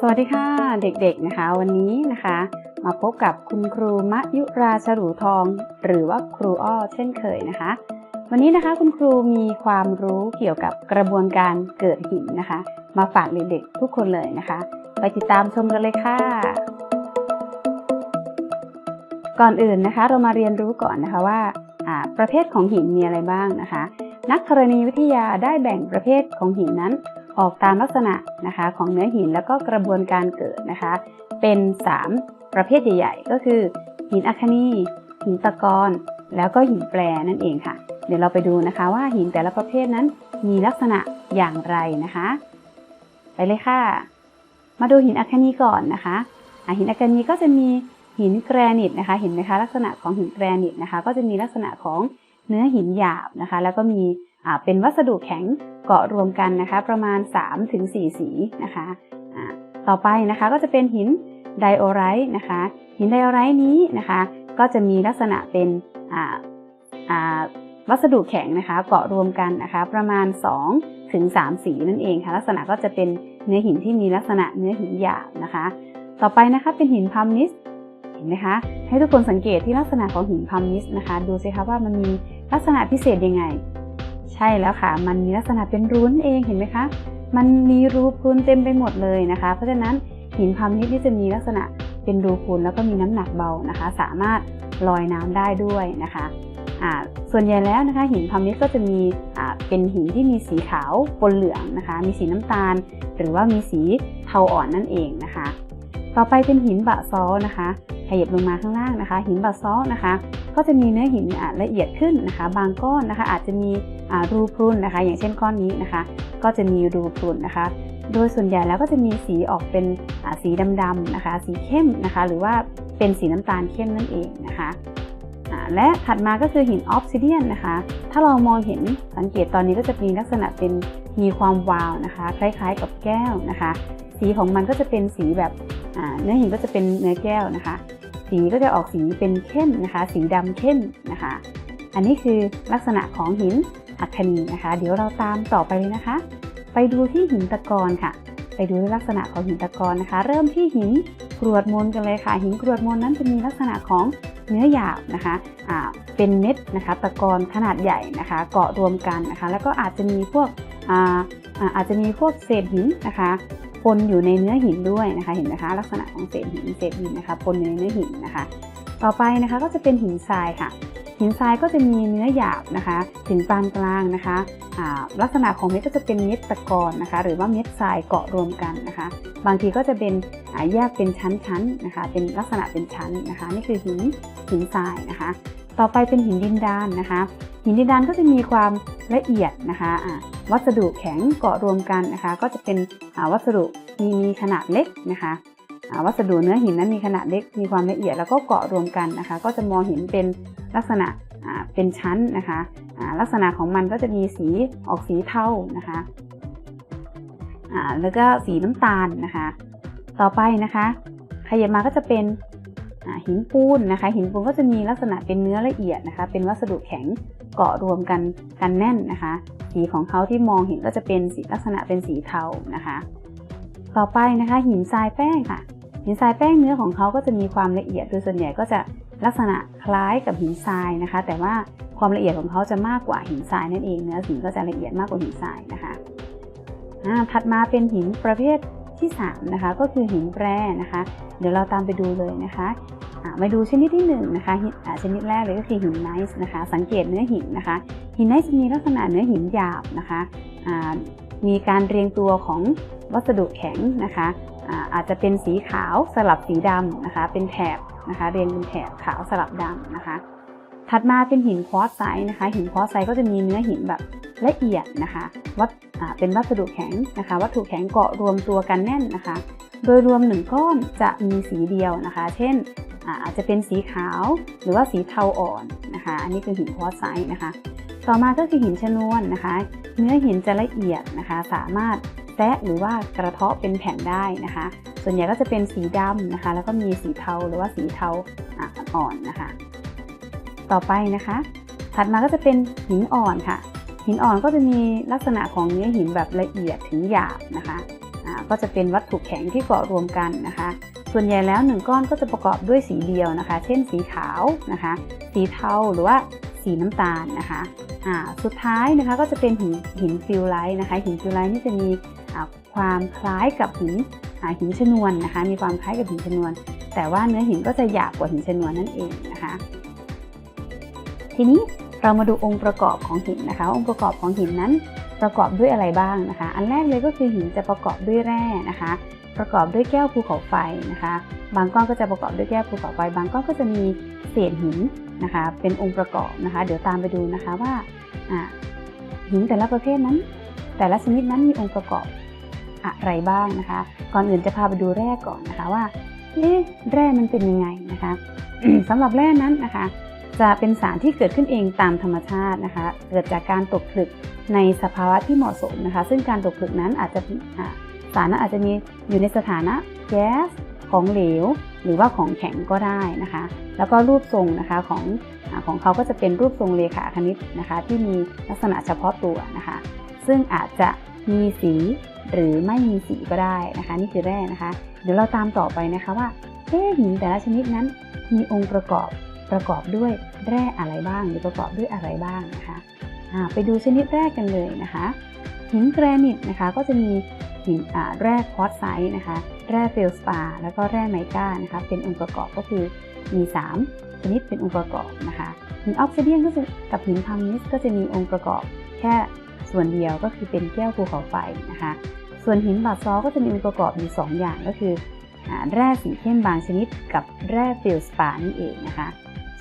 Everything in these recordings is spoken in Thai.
สวัสดีค่ะเด็กๆนะคะ วันนี้นะคะ มาพบกับคุณครูมะยุราฉรูทอง หรือว่าครูอ้อเช่นเคยนะคะ วันนี้นะคะคุณครูมีความรู้เกี่ยวกับกระบวนการเกิดหินนะคะ มาฝากเด็กๆทุกคนเลยนะคะ ไปติดตามชมกันเลยค่ะ ก่อนอื่นนะคะ เรามาเรียนรู้ก่อนนะคะว่าอ่าประเภทของหินมีอะไรบ้างนะคะ นักธรณีวิทยาได้แบ่งประเภทของหินนั้น ออกตามลักษณะนะคะของเนื้อหินแล้วก็กระบวนการเกิดนะคะ เป็น 3 ประเภทใหญ่ ๆ ก็คือ หินอัคนีหินตะกอนแล้วก็หินแปรนั่นเองค่ะ เดี๋ยวเราไปดูนะคะว่าหินแต่ละประเภทนั้นมีลักษณะอย่างไรนะคะ ไปเลยค่ะ มาดูหินอัคนีก่อนนะคะหินอัคนีก็จะมีหินแกรนิตนะคะเห็นไหมคะลักษณะของหินแกรนิตนะคะ ก็จะมีลักษณะของเนื้อหินหยาบนะคะ แล้วก็มีเป็นวัสดุแข็ง เกาะรวมกันนะคะประมาณ 3-4 สีนะคะต่อไปนะคะก็จะเป็นหินไดโอไรต์นะคะหินไดโอไรต์นี้นะคะก็จะมีลักษณะเป็นวัสดุแข็งนะคะเกาะรวมกันนะคะประมาณ 2 ถึง 3 สีนั่นเองค่ะลักษณะก็จะเป็นเนื้อหินที่มีลักษณะเนื้อหินหยาบนะคะ ต่อไปนะคะเป็นหินพัมนิสเห็นไหมคะให้ทุกคนสังเกตที่ลักษณะของหินพัมนิสนะคะ ดูสิคะว่ามันมีลักษณะพิเศษยังไง ใช่แล้วค่ะ มันมีลักษณะเป็นรุ้นเองเห็นไหมคะ มันมีรูพุนเต็มไปหมดเลยนะคะ เพราะฉะนั้นหินพัมนิสนี่จะมีลักษณะเป็นรูพุนแล้วก็มีน้ำหนักเบานะคะ สามารถลอยน้ำได้ด้วยนะคะส่วนใหญ่แล้วนะคะหินพัมนิสก็จะมีเป็นหินที่มีสีขาวปนเหลืองนะคะ มีสีน้ำตาล หรือว่ามีสีเทาอ่อนนั่นเองนะคะ ต่อไปเป็นหินบะซ้อนะคะขยับลงมาข้างล่างนะคะ หินบะซ้อนะคะ ก็จะมีเนื้อหินละเอียดขึ้นนะคะ บางก้อนนะคะ อาจจะมีรูพรุนนะคะ อย่างเช่นก้อนนี้นะคะ ก็จะมีรูพรุนนะคะ โดยส่วนใหญ่แล้วก็จะมีสีออกเป็นสีดำๆนะคะ สีเข้มนะคะ หรือว่าเป็นสีน้ำตาลเข้มนั่นเองนะคะและถัดมาก็คือหินออฟซิเดียนนะคะ ถ้าเรามองเห็นสังเกตตอนนี้ก็จะมีลักษณะเป็นมีความวาวนะคะ คล้ายๆกับแก้วนะคะ สีของมันก็จะเป็นสีแบบ เนื้อหินก็จะเป็นเนื้อแก้วนะคะ สีก็จะออกสีเป็นเข้มนะคะ สีดำเข้มนะคะ อันนี้คือลักษณะของหินอัคนีนะคะ เดี๋ยวเราตามต่อไปเลยนะคะ ไปดูที่หินตะกอนค่ะ ไปดูลักษณะของหินตะกอนนะคะ เริ่มที่หินกรวดมนกันเลยค่ะ หินกรวดมนนั้นจะมีลักษณะของเนื้อหยาบนะคะเป็นเม็ดนะคะ ตะกอนขนาดใหญ่นะคะ เกาะรวมกันนะคะ แล้วก็อาจจะมีพวกอาอาจจะมีพวกเศษหินนะคะ ปนอยู่ในเนื้อหินด้วยนะคะ เห็นไหมคะ ลักษณะของเศษหินเศษหินนะคะปนอยู่ในเนื้อหินนะคะ ต่อไปนะคะก็จะเป็นหินทรายค่ะ หินทรายก็จะมีเนื้อหยาบนะคะ ถึงปานกลางนะคะลักษณะของเม็ดก็จะเป็นเม็ดตะกอนนะคะ หรือว่าเม็ดทรายเกาะรวมกันนะคะ บางทีก็จะเป็นแยกเป็นชั้นๆนะคะ เป็นลักษณะเป็นชั้นนะคะ นี่คือหินหินทรายนะคะ ต่อไปเป็นหินดินดานนะคะ หินดินดานก็จะมีความละเอียดนะคะวัสดุแข็งเกาะรวมกันนะคะ ก็จะเป็นวัสดุมีมีขนาดเล็กนะคะวัสดุเนื้อหินนั้นมีขนาดเล็กมีความละเอียดแล้วก็เกาะรวมกันนะคะ ก็จะมองเห็นเป็นลักษณะเป็นชั้นนะคะลักษณะของมันก็จะมีสีออกสีเทานะคะแล้วก็สีน้ำตาลนะคะ ต่อไปนะคะขยับมาก็จะเป็น หินปูนนะคะ หินปูนก็จะมีลักษณะเป็นเนื้อละเอียดนะคะ เป็นวัสดุแข็งเกาะรวมกันกันแน่นนะคะ สีของเขาที่มองเห็นก็จะเป็นสีลักษณะเป็นสีเทานะคะ ต่อไปนะคะ หินทรายแป้งค่ะ หินทรายแป้งเนื้อของเขาก็จะมีความละเอียดโดยส่วนใหญ่ก็จะลักษณะคล้ายกับหินทรายนะคะ แต่ว่าความละเอียดของเขาจะมากกว่าหินทรายนั่นเองเนื้อหินก็จะละเอียดมากกว่าหินทรายนะคะถัดมาเป็นหินประเภท ที่3นะคะก็คือหินแปรนะคะ เดี๋ยวเราตามไปดูเลยนะคะมาดูชนิดที่1นะคะหินอ่าชนิดแรกเลยก็คือหินไนซ์นะคะ สังเกตเนื้อหินนะคะ หินไนซ์จะมีลักษณะเนื้อหินหยาบนะคะมีการเรียงตัวของวัสดุแข็งนะคะอาจจะเป็นสีขาวสลับสีดำนะคะ เป็นแถบนะคะ เรียงเป็นแถบขาวสลับดำนะคะ ถัดมาเป็นหินควอตไซต์นะคะ หินควอตไซต์ก็จะมีเนื้อหินแบบ ละเอียดนะคะวัดเป็นวัสดุแข็งนะคะ วัตถุแข็งเกาะรวมตัวกันแน่นนะคะ โดยรวมหนึ่งก้อนจะมีสีเดียวนะคะ เช่นอาจจะเป็นสีขาวหรือว่าสีเทาอ่อนนะคะ อันนี้คือหินควอตไซต์นะคะ ต่อมาก็คือหินชนวนนะคะ เนื้อหินจะละเอียดนะคะ สามารถแตะหรือว่ากระเทาะเป็นแผ่นได้นะคะ ส่วนใหญ่ก็จะเป็นสีดำนะคะ แล้วก็มีสีเทาหรือว่าสีเทาอ่อนนะคะ ต่อไปนะคะ ถัดมาก็จะเป็นหินอ่อนค่ะ หินอ่อนก็จะมีลักษณะของเนื้อหินแบบละเอียดถึงหยาบนะคะก็จะเป็นวัตถุแข็งที่เกาะรวมกันนะคะ ส่วนใหญ่แล้วหนึ่งก้อนก็จะประกอบด้วยสีเดียวนะคะ เช่นสีขาวนะคะ สีเทาหรือว่าสีน้ำตาลนะคะอ่าสุดท้ายนะคะก็จะเป็นหินหินฟิลไลท์นะคะ หินฟิลไลท์นี่จะมีความคล้ายกับหินหินชนวนนะคะ มีความคล้ายกับหินชนวน แต่ว่าเนื้อหินก็จะหยาบกว่าหินชนวนนั่นเองนะคะ ทีนี้ เรามาดูองค์ประกอบของหินนะคะ องค์ประกอบของหินนั้นประกอบด้วยอะไรบ้างนะคะ อันแรกเลยก็คือหินจะประกอบด้วยแร่นะคะ ประกอบด้วยแก้วภูเขาไฟนะคะ บางก้อนก็จะประกอบด้วยแก้วภูเขาไฟ บางก้อนก็จะมีเศษหินนะคะ เป็นองค์ประกอบนะคะ เดี๋ยวตามไปดูนะคะว่าหินแต่ละประเภทนั้น แต่ละชนิดนั้นมีองค์ประกอบอะไรบ้างนะคะ ก่อนอื่นจะพาไปดูแร่ก่อนนะคะว่าเอ๊ะแร่มันเป็นยังไงนะคะสำหรับแร่นั้นนะคะ จะเป็นสารที่เกิดขึ้นเองตามธรรมชาตินะคะ เกิดจากการตกผลึกในสภาวะที่เหมาะสมนะคะ ซึ่งการตกผลึกนั้นอาจจะสารนั้นอาจจะมีอยู่ในสถานะแก๊สของเหลว หรือว่าของแข็งก็ได้นะคะ แล้วก็รูปทรงนะคะของของเขาก็จะเป็นรูปทรงเลขาคณิตนะคะ ที่มีลักษณะเฉพาะตัวนะคะ ซึ่งอาจจะมีสีหรือไม่มีสีก็ได้นะคะ นี่คือแร่นะคะ เดี๋ยวเราตามต่อไปนะคะว่าเอ๊หินแต่ละชนิดนั้นมีองค์ประกอบ ประกอบด้วยแร่อะไรบ้าง หรือประกอบด้วยอะไรบ้างนะคะไปดูชนิดแรกกันเลยนะคะ หินแกรนิตนะคะก็จะมีหินแร่ควอตไซต์นะคะ แร่เฟลสปาแล้วก็แร่ไมก้านะคะเป็นองค์ประกอบก็คือมี 3 ชนิดเป็นองค์ประกอบนะคะหินออกซิเดียนก็จะกับหินพามิสก็จะมีองค์ประกอบแค่ส่วนเดียวก็คือเป็นแก้วภูเขาไฟนะคะ ส่วนหินบาซอก็จะมีองค์ประกอบอยู่ 2 อย่างก็คือแร่สีเข้มบางชนิดกับแร่เฟลสปานี่เองนะคะ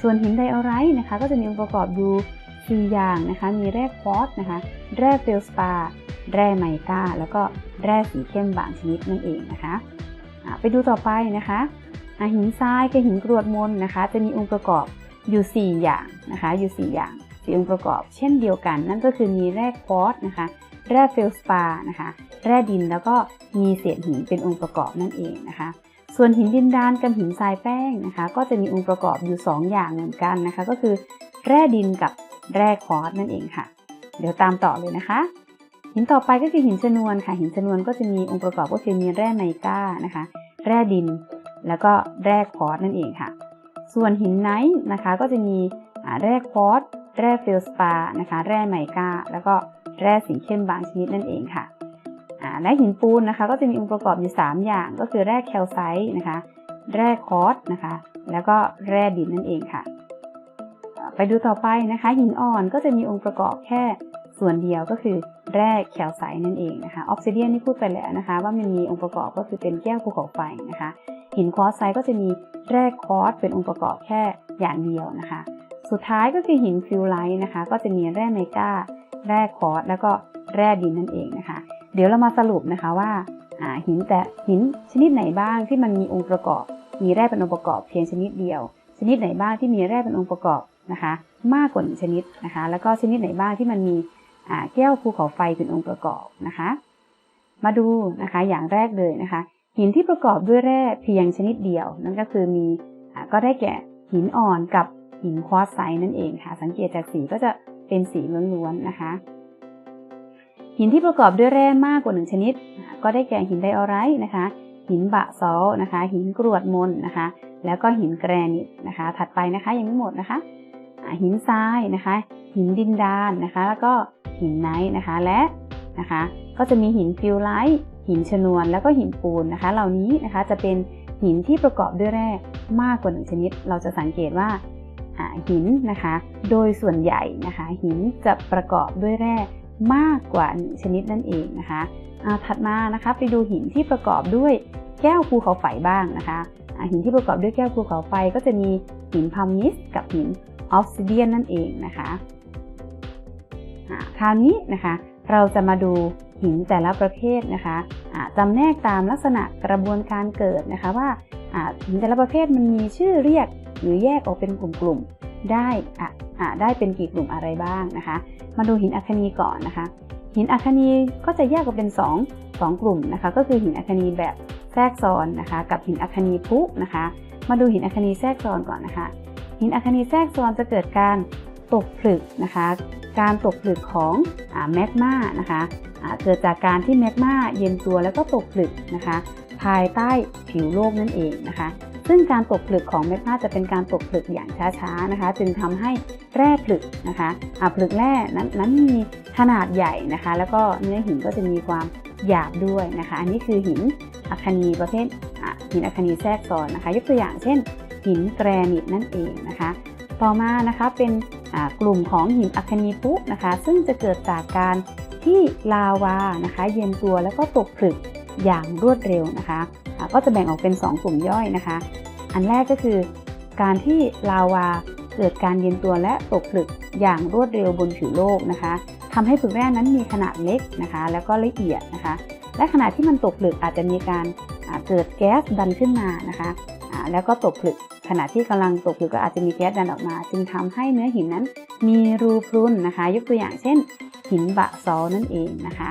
ส่วนหินไดออไรต์นะคะ ก็จะมีองค์ประกอบอยู่ 4 อย่างนะคะ มีแร่ควอตซ์นะคะ แร่เฟลสปาแร่ไมก้า แล้วก็แร่สีเข้มบางชนิดนั่นเองนะคะ ไปดูต่อไปนะคะหินทรายกับหินกรวดมนนะคะ จะมีองค์ประกอบอยู่ 4 อย่างนะคะ อยู่ 4 อย่างสีองค์ประกอบ เช่นเดียวกัน นั่นก็คือมีแร่ควอตซ์นะคะ แร่เฟลสปานะคะ แร่ดินแล้วก็มีเศษหินเป็นองค์ประกอบนั่นเองนะคะ ส่วนหินดินดานกับหินทรายแป้งนะคะ ก็จะมีองค์ประกอบอยู่ 2 อย่างเหมือนกันนะคะ ก็คือ แร่ดินกับแร่ควอตซ์นั่นเองค่ะ เดี๋ยวตามต่อเลยนะคะ หินต่อไปก็คือหินชนวนค่ะ หินชนวนก็จะมีองค์ประกอบก็คือมีแร่ไมก้านะคะ แร่ดิน แล้วก็แร่ควอตซ์นั่นเองค่ะ ส่วนหินไนท์นะคะก็จะมีแร่ควอตซ์แร่เฟลสปานะคะ แร่ไมก้าแล้วก็แร่สีเข้มบางชนิดนั่นเองค่ะ และหินปูนนะคะ ก็จะมีองค์ประกอบอยู่ 3 อย่างก็คือแร่แคลไซต์นะคะ แร่คอร์สนะคะ แล้วก็แร่ดินนั่นเองค่ะ ไปดูต่อไปนะคะ หินอ่อนก็จะมีองค์ประกอบแค่ส่วนเดียวก็คือแร่แคลไซต์นั่นเองนะคะออฟซิเดียนนี่พูดไปแล้วนะคะ ว่ามันมีองค์ประกอบก็คือเป็นแก้วภูเขาไฟนะคะ หินควอตไซต์ก็จะมีแร่คอร์สเป็นองค์ประกอบแค่อย่างเดียวนะคะ สุดท้ายก็คือหินฟิลไลท์นะคะ ก็จะมีแร่ไมก้า แร่คอร์สแล้วก็แร่ดินนั่นเองนะคะ เดี๋ยวเรามาสรุปนะคะว่าหินแต่หินชนิดไหนบ้างที่มันมีองค์ประกอบ มีแร่เป็นองค์ประกอบเพียงชนิดเดียว ชนิดไหนบ้างที่มีแร่เป็นองค์ประกอบนะคะ มากกว่าหนึ่งชนิดนะคะ แล้วก็ชนิดไหนบ้างที่มันมีแก้วภูเขาไฟเป็นองค์ประกอบนะคะ มาดูนะคะอย่างแรกเลยนะคะ หินที่ประกอบด้วยแร่เพียงชนิดเดียว นั่นก็คือมีอก็ได้แก่หินอ่อนกับหินควอตไซต์นั่นเองค่ะ สังเกตจากสีก็จะเป็นสีล้วนๆนะคะ หินที่ประกอบด้วยแร่มากกว่าหนึ่งชนิด ก็ได้แก่หินไดออไรต์นะคะ หินบะซอลนะคะ หินกรวดมนนะคะ แล้วก็หินแกรนิตนะคะ ถัดไปนะคะยังไม่หมดนะคะหินทรายนะคะ หินดินดานนะคะ แล้วก็หินไนท์นะคะและนะคะ ก็จะมีหินฟิลไลท์หินชนวนแล้วก็หินปูนนะคะ เหล่านี้นะคะจะเป็นหินที่ประกอบด้วยแร่มากกว่าหนึ่งชนิด เราจะสังเกตว่าหินนะคะ โดยส่วนใหญ่นะคะ หินจะประกอบด้วยแร่ มากกว่าหนึ่งชนิดนั่นเองนะคะถัดมานะคะไปดูหินที่ประกอบด้วยแก้วภูเขาไฟบ้างนะคะหินที่ประกอบด้วยแก้วภูเขาไฟก็จะมีหินพามิสกับหินออฟซิเดียนนั่นเองนะคะคราวนี้นะคะเราจะมาดูหินแต่ละประเภทนะคะจำแนกตามลักษณะกระบวนการเกิดนะคะว่าอ่าหินแต่ละประเภทมันมีชื่อเรียกหรือแยกออกเป็นกลุ่มๆ ได้อะอ่าได้เป็นกี่กลุ่มอะไรบ้างนะคะ มาดูหินอัคนีก่อนนะคะ หินอัคนีก็จะแยกออกเป็น 2 2 กลุ่มนะคะ ก็คือหินอัคนีแบบแทรกซ้อนนะคะ กับหินอัคนีพุนะคะ มาดูหินอัคนีแทรกซ้อนก่อนนะคะ หินอัคนีแทรกซ้อนจะเกิดการตกผลึกนะคะ การตกผลึกของแมกมานะคะเกิดจากการที่แมกมาเย็นตัวแล้วก็ตกผลึกนะคะ ภายใต้ผิวโลกนั่นเองนะคะ ซึ่งการตกผลึกของแมกมาจะเป็นการตกผลึกอย่างช้าๆนะคะ จึงทำให้แร่ผลึกนะคะอ่าผลึกแร่นั้นนั้นมีขนาดใหญ่นะคะ แล้วก็เนื้อหินก็จะมีความหยาบด้วยนะคะ อันนี้คือหินอัคนีประเภทหินอัคนีแทรกซ้อนนะคะ ยกตัวอย่างเช่น หินแกรนิตนั่นเองนะคะ ต่อมานะคะเป็นกลุ่มของหินอัคนีพุนะคะ ซึ่งจะเกิดจากการที่ลาวานะคะ เย็นตัวแล้วก็ตกผลึกอย่างรวดเร็วนะคะ ก็จะแบ่งออกเป็น 2 กลุ่มย่อยนะคะ อันแรกก็คือ การที่ลาวาเกิดการเย็นตัวและตกผลึกอย่างรวดเร็วบนผิวโลกนะคะทำให้ผึกแร่นั้นมีขนาดเล็กนะคะ แล้วก็ละเอียดนะคะ และขณะที่มันตกผลึกอาจจะมีการเกิดแก๊สดันขึ้นมานะคะแล้วก็ตกผลึกขณะที่กำลังตกผลึกก็อาจจะมีแก๊สดันออกมา จึงทำให้เนื้อหินนั้นมีรูพรุนนะคะ ยกตัวอย่างเช่น หินบะซอนั่นเองนะคะ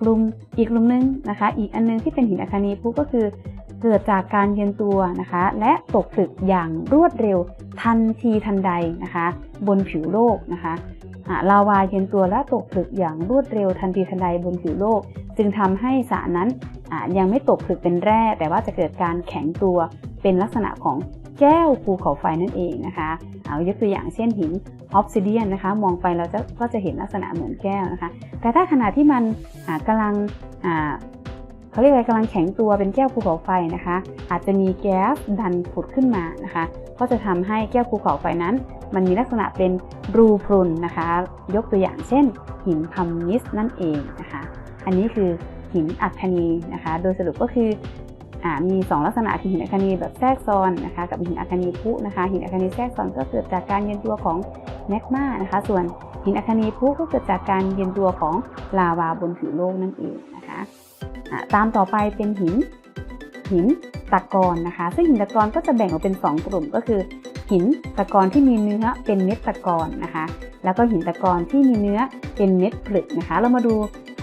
กลุ่มอีกกลุ่มหนึงนะคะ อีกอันนึงที่เป็นหินอัคนีพุก็คือเกิดจากการเย็นตัวนะคะ และตกผลึกอย่างรวดเร็วทันทีทันใดนะคะ บนผิวโลกนะคะลาวาเย็นตัวและตกผลึกอย่างรวดเร็วทันทีทันใดบนผิวโลก จึงทำให้สารนั้นยังไม่ตกผลึกเป็นแร่ แต่ว่าจะเกิดการแข็งตัวเป็นลักษณะของ แก้วภูเขาไฟนั่นเองนะคะเอายกตัวอย่างเช่นหินออฟซิเดียนนะคะ มองไปเราจะก็จะเห็นลักษณะเหมือนแก้วนะคะ แต่ถ้าขณะที่มันอ่ากำลังเขาเรียกอะไรกำลังแข็งตัวเป็นแก้วภูเขาไฟนะคะ อาจจะมีแก๊สดันผุดขึ้นมานะคะ ก็จะทำให้แก้วภูเขาไฟนั้น มันมีลักษณะเป็นรูพรุนนะคะ ยกตัวอย่างเช่น หินพัมนิสนั่นเองนะคะ อันนี้คือหินอัคนีนะคะ โดยสรุปก็คือ มี 2 ลักษณะคือหินอัคนีแบบแทรกซ้อนนะคะกับหินอัคนีพุนะคะหินอัคนีแทรกซ้อนก็เกิดจากการเย็นตัวของแมกมานะคะ ส่วนหินอัคนีพุก็เกิดจากการเย็นตัวของลาวาบนผิวโลกนั่นเองนะคะตามต่อไปเป็นหินหินตะกอนนะคะ ซึ่งหินตะกอนก็จะแบ่งออกเป็น 2 กลุ่มก็คือ หินตะกอนที่มีเนื้อเป็นเม็ดตะกอนนะคะ แล้วก็หินตะกอนที่มีเนื้อเป็นเม็ดผลึกนะคะ เรามาดู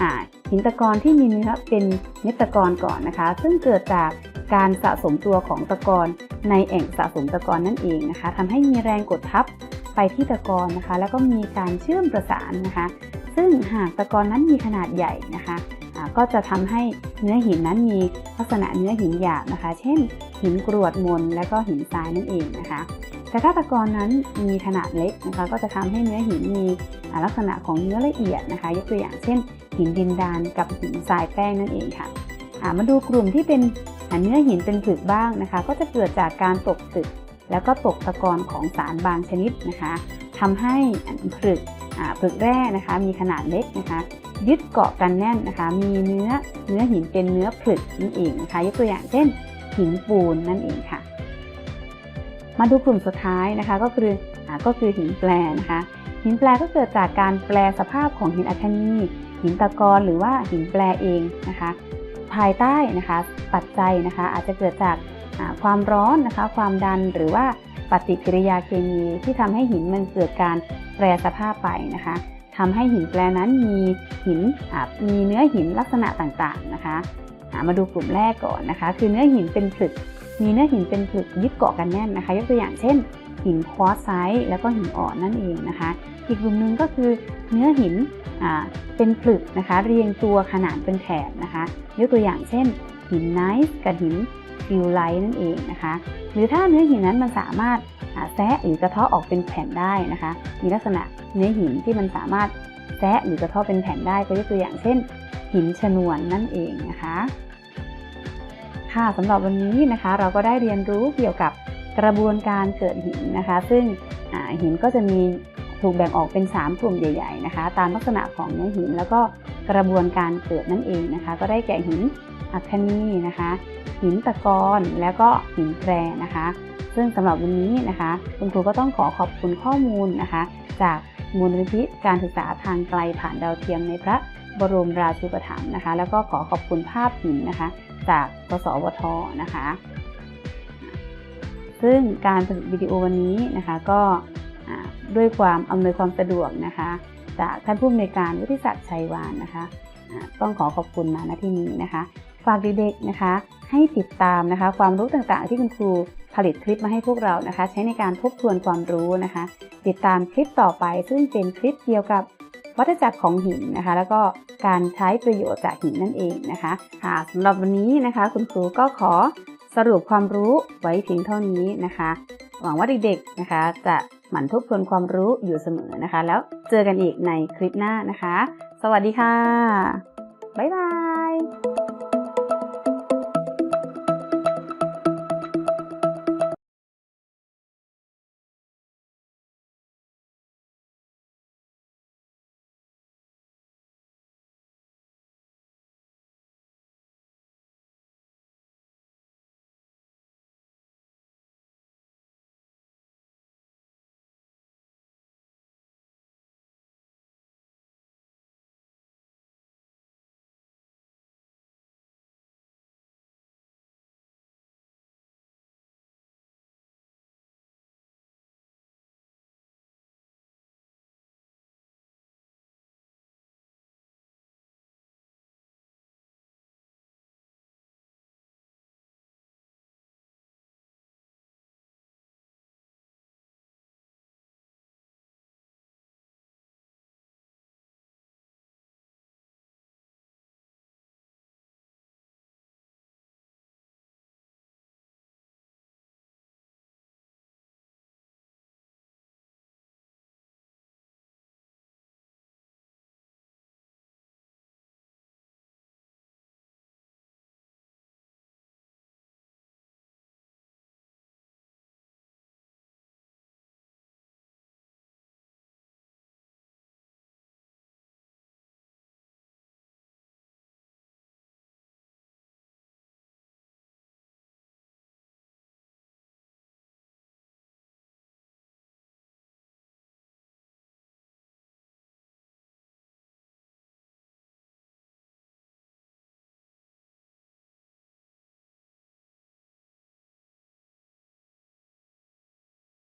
อ่า หินตะกอนที่มีเนื้อเป็นเม็ดตะกอนก่อนนะคะ ซึ่งเกิดจากการสะสมตัวของตะกอนในแอ่งสะสมตะกอนนั่นเองนะคะทำให้มีแรงกดทับไปที่ตะกอนนะคะ แล้วก็มีการเชื่อมประสานนะคะ ซึ่งหากตะกอนนั้นมีขนาดใหญ่นะคะก็จะทำให้เนื้อหินนั้นมีลักษณะเนื้อหินหยาบนะคะ เช่น หินกรวดมนและก็หินทรายนั่นเองนะคะ แต่ถ้าตะกอนนั้นมีขนาดเล็กนะคะก็จะทำให้เนื้อหินมีลักษณะของเนื้อละเอียดนะคะ ยกตัวอย่างเช่น หินดินดานกับหินทรายแป้งนั่นเองค่ะามาดูกลุ่มที่เป็นเนื้อหินเป็นผลึกบ้างนะคะ ก็จะเกิดจากการตกผึกแล้วก็ตกตะกอนของสารบางชนิดนะคะทำให้ผลึกผลึกแร่นะคะมีขนาดเล็กนะคะ ยึดเกาะกันแน่นนะคะ มีเนื้อเนื้อหินเป็นเนื้อผลึกนั่นเองนะคะยกตัวอย่างเช่น หินปูนนั่นเองค่ะ มาดูกลุ่มสุดท้ายนะคะ ก็คืออก็คือหินแปรนะคะ หินแปรก็เกิดจากการแปลสภาพของหินอัคนีหินตะกอนหรือว่าหินแปรเองนะคะ ภายใต้นะคะปัจจัยนะคะ อาจจะเกิดจากความร้อนนะคะ ความดันหรือว่าปฏิกิริยาเคมีที่ทำให้หินมันเกิดการแปรสภาพไปนะคะทำให้หินแปรนั้นมีหินมีเนื้อหินลักษณะต่างๆนะคะ มาดูกลุ่มแรกก่อนนะคะ คือเนื้อหินเป็นผลึก มีเนื้อหินเป็นผลึกยึดเกาะกันแน่นนะคะ ยกตัวอย่างเช่น หินควอไซต์แล้วก็หินอ่อนนั่นเองนะคะ อีกกลุ่มหนึ่งก็คือเนื้อหินอ่าเป็นผลึกนะคะ เรียงตัวขนานเป็นแถบนะคะยกตัวอย่างเช่น หินไนซ์กับหินฟิลไลท์นั่นเองนะคะ หรือถ้าเนื้อหินนั้นมันสามารถแซะหรือกระเทาะออกเป็นแผ่นได้นะคะ มีลักษณะเนื้อหินที่มันสามารถแซะหรือกระเทาะเป็นแผ่นได้ก็ยกตัวอย่างเช่น หินชนวนนั่นเองนะคะ ค่ะสำหรับวันนี้นะคะเราก็ได้เรียนรู้เกี่ยวกับกระบวนการเกิดหินนะคะ ซึ่งหินก็จะมีถูกแบ่งออกเป็น 3 กลุ่มใหญ่ ๆ นะคะ ตามลักษณะของเนื้อหินแล้วก็กระบวนการเกิดนั่นเองนะคะ ก็ได้แก่หินอัคนีนะคะ หินตะกอนแล้วก็หินแปรนะคะ ซึ่งสำหรับวันนี้นะคะ คุณครูก็ต้องขอขอบคุณข้อมูลนะคะ จากมูลนิธิการศึกษาทางไกลผ่านดาวเทียมในพระบรมราชูปถัมภ์นะคะ แล้วก็ขอขอบคุณภาพหินนะคะ จากกสวทนะคะ ซึ่งการผลิตวิดีโอวันนี้นะคะก็ด้วยความอำนวยความสะดวกนะคะ จากท่านผู้อำนวยการวุฒิศักดิ์ชัยวานนะคะต้องขอขอบคุณมาณที่นี้นะคะ ฝากเด็กๆนะคะ ให้ติดตามนะคะ ความรู้ต่างๆ ที่คุณครูผลิตคลิปมาให้พวกเรานะคะ ใช้ในการทบทวนความรู้นะคะ ติดตามคลิปต่อไป ซึ่งเป็นคลิปเกี่ยวกับวัฏจักรของหินนะคะ แล้วก็ การใช้ประโยชน์จากหินนั่นเองนะคะค่ะสำหรับวันนี้นะคะคุณครูก็ขอสรุปความรู้ไว้เพียงเท่านี้นะคะ หวังว่าเด็กๆนะคะ จะหมั่นทบทวนความรู้อยู่เสมอนะคะ แล้วเจอกันอีกในคลิปหน้านะคะ สวัสดีค่ะ บ๊ายบาย